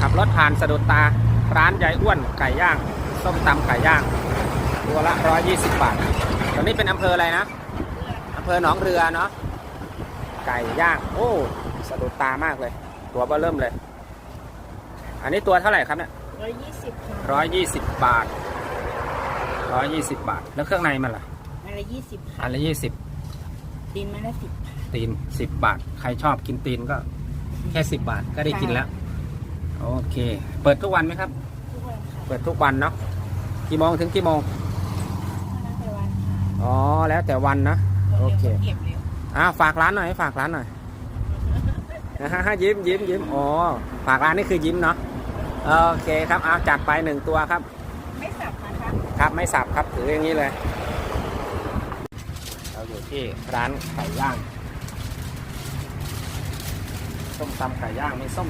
ขับรถผ่านสะดุดตา ร้านยายอ้วนไก่ย่าง ส้มตำไก่ย่าง ตัวละ 120 บาท ตอนนี้เป็นอำเภออะไรนะอำเภอหนองเรือเนาะ ไก่ย่าง โอ้ สะดุดตามากเลย ตัวเบอเริ่มเลย อันนี้ตัวเท่าไหร่ครับเนี่ยร้อยยี่สิบค่ะร้อยยี่สิบบาทร้อยยี่สิบบาท แล้วเครื่องในมันล่ะ อันละยี่สิบอันละยี่สิบดินมันละสิบตีนสิบบาท ใครชอบกินตีนก็แค่สิบบาทก็ได้กินแล้ว โอเค เปิดทุกวันไหมครับ ทุกวันค่ะเปิดทุกวันเนาะกี่โมงถึงกี่โมงแล้วแต่วันค่ะอ๋อแล้วแต่วันนะ โอเค เก็บเร็วอ่าฝากร้านหน่อยฝากร้านหน่อยนะฮะยิ้มยิ้มยิ้มอ๋อฝากร้านนี่คือยิ้มเนาะโอเคครับเอาจัดไปหนึ่งตัวครับ ไม่สับนะคะครับไม่สับครับถืออย่างนี้เลย เราอยู่ที่ร้านไก่ย่าง ส้มตำไก่ย่างมีส้ม